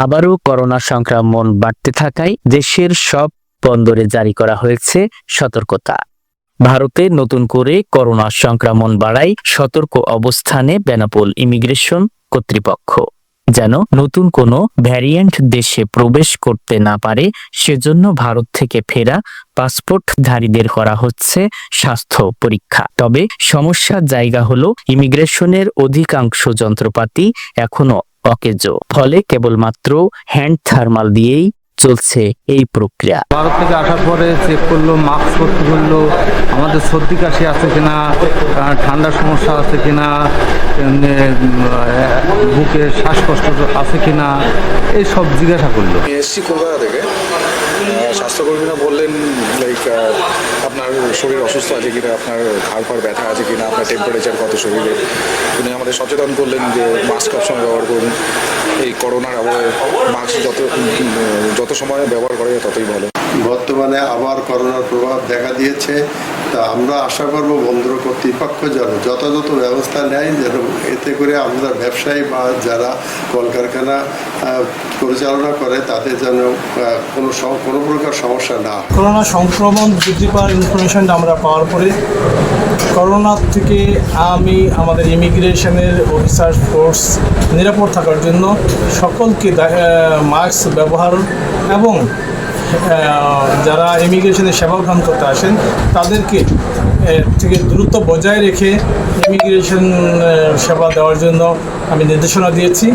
আবারও করোনা সংক্রমণ বাড়তে থাকায় দেশের সব বন্দরে জারি করা হয়েছে সতর্কতা। ভারতে নতুন করে করোনা সংক্রমণ বাড়ায় সতর্ক অবস্থানে বেনাপোল ইমিগ্রেশন কর্তৃপক্ষ। যেন নতুন কোনো ভ্যারিয়েন্ট দেশে প্রবেশ করতে না পারে, সেজন্য ভারত থেকে ফেরা পাসপোর্টধারীদের করা হচ্ছে স্বাস্থ্য পরীক্ষা। তবে সমস্যার জায়গা হলো ইমিগ্রেশনের অধিকাংশ যন্ত্রপাতি এখনও অকেজ ফলে কেবলমাত্র হ্যান্ড থার্মাল দিয়েই চলছে এই প্রক্রিয়া। ভারত থেকে আসার পরে চেক করল মাস্ক করতে বলল আমাদের সর্দি কাশি আছে কিনা ঠান্ডার সমস্যা আছে কিনা বুকে শ্বাসকষ্ট আছে কিনা এই সব জিজ্ঞাসা করল। এসছি কলকাতা থেকে? স্বাস্থ্যকর্মীরা বললেন লাইক আপনার শরীর অসুস্থ আছে কিনা, আপনার ঘাড় ফাড় ব্যথা আছে কিনা, আপনার টেম্পারেচার কত শরীরে? উনি আমাদের সচেতন করলেন যে মাস্ক সবসময় ব্যবহার করুন। এই করোনার আবহাওয়ায় মাস্ক যত যত সময় ব্যবহার করা যায় ততই ভালো। বর্তমানে আবার করোনার প্রভাব দেখা দিয়েছে। তা আমরা আশা করব বন্দর কর্তৃপক্ষ যেন যথাযথ ব্যবস্থা নেয়, যেন এতে করে আমরা ব্যবসায়ী বা যারা কলকারখানা পরিচালনা করে, তাদের যেন কোনো কোনো প্রকার সমস্যা না। করোনা সংক্রমণ বৃদ্ধি পাওয়ার ইনফরমেশনটা আমরা পাওয়ার পরে করোনা থেকে আমি আমাদের ইমিগ্রেশনের অফিসার ফোর্স নিরাপদ থাকার জন্য সকলকে মাস্ক ব্যবহার এবং যারা ইমিগ্রেশনের সেবা গ্রহণ করতে আসেন, তাদেরকে থেকে দূরত্ব বজায় রেখে ইমিগ্রেশন সেবা দেওয়ার জন্য আমি নির্দেশনা দিয়েছি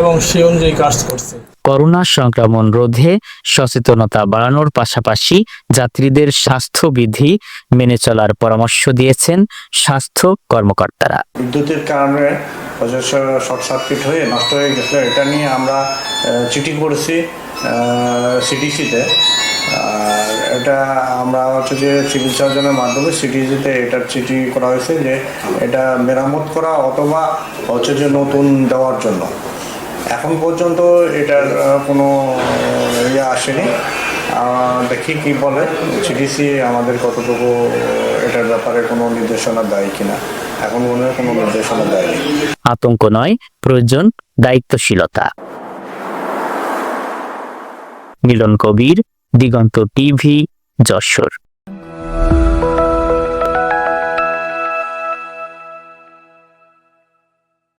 এবং সেই অনুযায়ী কাজ করছে। করোনা সংক্রমণ রোধে সচেতনতা বাড়ানোর পাশাপাশি যাত্রীদের স্বাস্থ্যবিধি মেনে চলার পরামর্শ দিয়েছেন স্বাস্থ্য কর্মকর্তারা। বিদ্যুতের কারণে শর্ট সার্কিট হয়ে নষ্ট হয়ে গেছে এটা নিয়ে আমরা চিঠি করেছি সিটিসিতে আর এটা আমরা হচ্ছে যে সিভিল সার্জনের মাধ্যমে সিটিসিতে এটা চিঠি করা হয়েছে যে এটা মেরামত করা অথবা হচ্ছে যে নতুন দেওয়ার জন্য। এখন পর্যন্ত এটার কোনো ইয়ে আসেনি। দেখি কি বলে। সিটিসি আমাদের কতটুকু এটার ব্যাপারে কোনো নির্দেশনা দেয় কিনা। এখন মনে কোনো নির্দেশনা দেয়নি। আতঙ্ক নয়, প্রয়োজন দায়িত্বশীলতা। মিলন কবির, দিগন্ত টিভি, যশোর।